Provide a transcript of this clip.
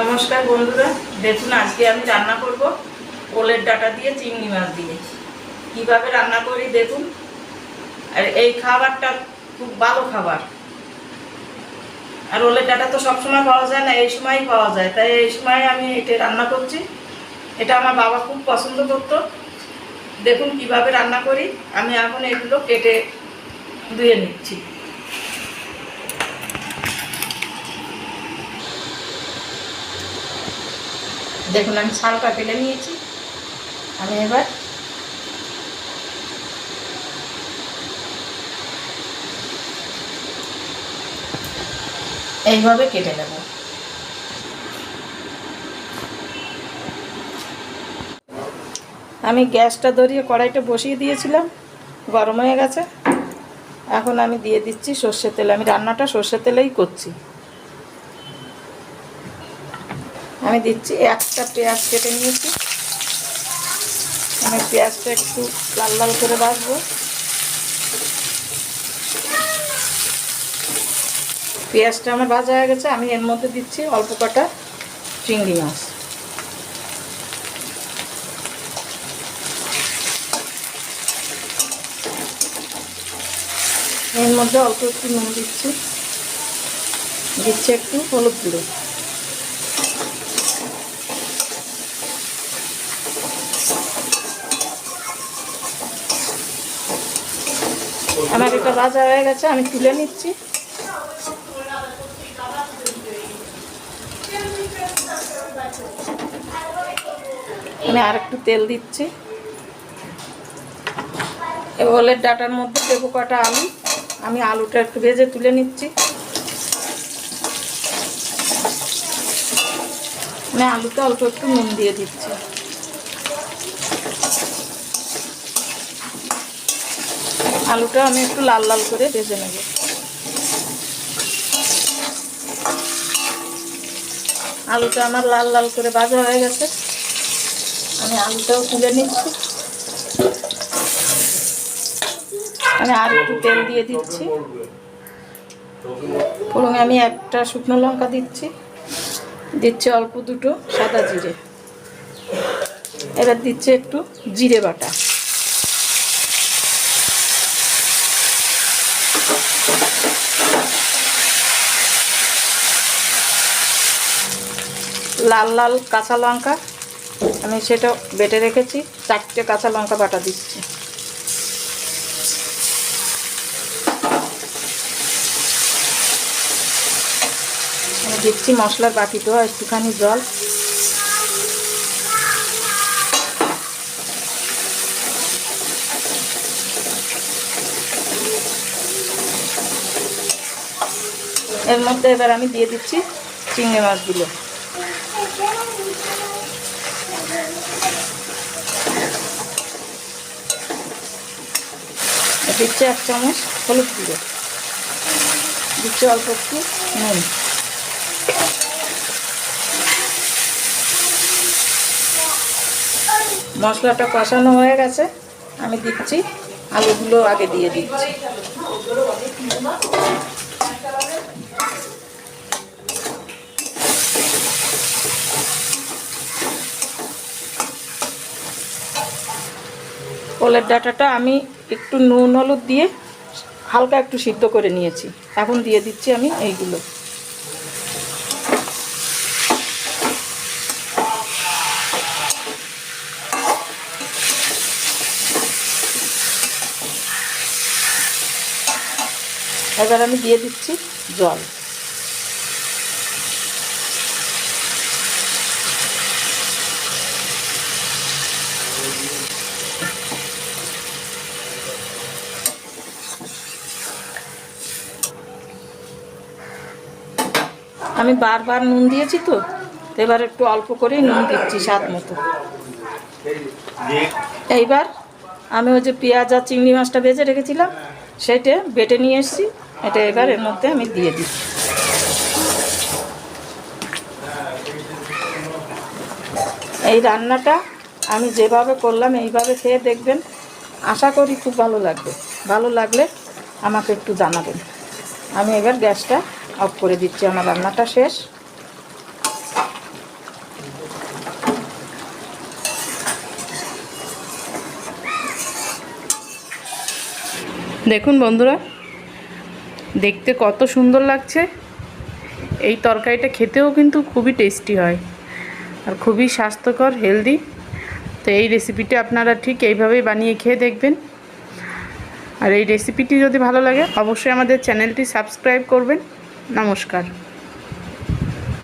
নমস্কার বন্ধুরা, দেখুন আজকে আমি রান্না করব ওলের ডাটা দিয়ে চিংড়ি মাছ দিয়ে। কীভাবে রান্না করি দেখুন। আর এই খাবারটা খুব ভালো খাবার। আর ওলের ডাটা তো সবসময় পাওয়া যায় না, এই সময়ই পাওয়া যায়। তাই এই সময় আমি এটা রান্না করছি। এটা আমার বাবা খুব পছন্দ করতো। দেখুন কীভাবে রান্না করি। আমি এখন এগুলো কেটে ধুয়ে নিচ্ছি। দেখুন, আমি ছালটা ফেলে নিয়েছি। আমি এবার এইভাবে কেটে নেব। আমি গ্যাসটা ধরিয়ে কড়াইটা বসিয়ে দিয়েছিলাম, গরম হয়ে গেছে। এখন আমি দিয়ে দিচ্ছি সর্ষের তেল। আমি রান্নাটা সর্ষের তেলেই করছি। আমি দিচ্ছি একটা পেঁয়াজ কেটে নিয়েছি। আমি পেঁয়াজটা একটু লাল লাল করে ভাজবো। পেঁয়াজটা আমার ভাজা হয়ে গেছে, আমি এর মধ্যে দিচ্ছি অল্প কটা চিংড়ি মাছ। এর মধ্যে অল্প একটু নুন দিচ্ছি। দিচ্ছি একটু হলুদ গুঁড়ো। আমার এটা ভাজা হয়ে গেছে, আমি তুলে নিচ্ছি। আমি আর একটু তেল দিচ্ছি। ওলের ডাটার মধ্যে দেবো কটা আলু। আমি আলুটা একটু ভেজে তুলে নিচ্ছি। আমি আলুতে অল্প একটু নুন দিয়ে দিচ্ছি। আলুটা আমি একটু লাল লাল করে ভেজে নেব। আলুটা আমার লাল লাল করে ভাজা হয়ে গেছে। আমি আলুটাও তুলে নিচ্ছি। আমি আর একটু তেল দিয়ে দিচ্ছি। এবং আমি একটা শুকনো লঙ্কা দিচ্ছি। দিচ্ছি অল্প দুটো সাদা জিরে। এবার দিচ্ছি একটু জিরে বাটা। লাল লাল কাঁচা লঙ্কা। আমি সেটা বেটে রেখেছি, চারটে কাঁচা লঙ্কা বাটা দিচ্ছি। দিচ্ছি মশলার বাটিতেও একটুখানি জল। এর মধ্যে এবার আমি দিয়ে দিচ্ছি চিংড়ি মাছগুলো। দিচ্ছে এক চামচ হলুদ গুঁড়ো। দিচ্ছে অল্প একটু নুন। মশলাটা কষানো হয়ে গেছে। আমি দিচ্ছি আলুগুলো আগে দিয়ে দিচ্ছি। ওলের ডাটাটা আমি একটু নুন, হলুদ দিয়ে হালকা একটু সিদ্ধ করে নিয়েছি। এখন দিয়ে দিচ্ছি আমি এইগুলো। এবার আমি দিয়ে দিচ্ছি জল। আমি বারবার নুন দিয়েছি তো এবার একটু অল্প করেই নুন দিচ্ছি স্বাদ মতো। এইবার আমি ওই যে পেঁয়াজ আর চিংড়ি মাছটা ভেজে রেখেছিলাম, সেটা বেটে নিয়ে এসেছি, এটা এবার এর মধ্যে আমি দিয়ে দিচ্ছি। এই রান্নাটা আমি যেভাবে করলাম, এইভাবে খেয়ে দেখবেন, আশা করি খুব ভালো লাগবে। ভালো লাগলে আমাকে একটু জানাবেন। আমি এবার গ্যাসটা অফ করে দিচ্ছি, আমার রান্নাটা শেষ। দেখুন বন্ধুরা, দেখতে কত সুন্দর লাগছে। এই তরকারিটা খেতেও কিন্তু খুবই টেস্টি হয় আর খুবই স্বাস্থ্যকর, হেলদি। তো এই রেসিপিটা আপনারা ঠিক এইভাবেই বানিয়ে খেয়ে দেখবেন। আর এই রেসিপিটি যদি ভালো লাগে, অবশ্যই আমাদের চ্যানেলটি সাবস্ক্রাইব করবেন। নমস্কার।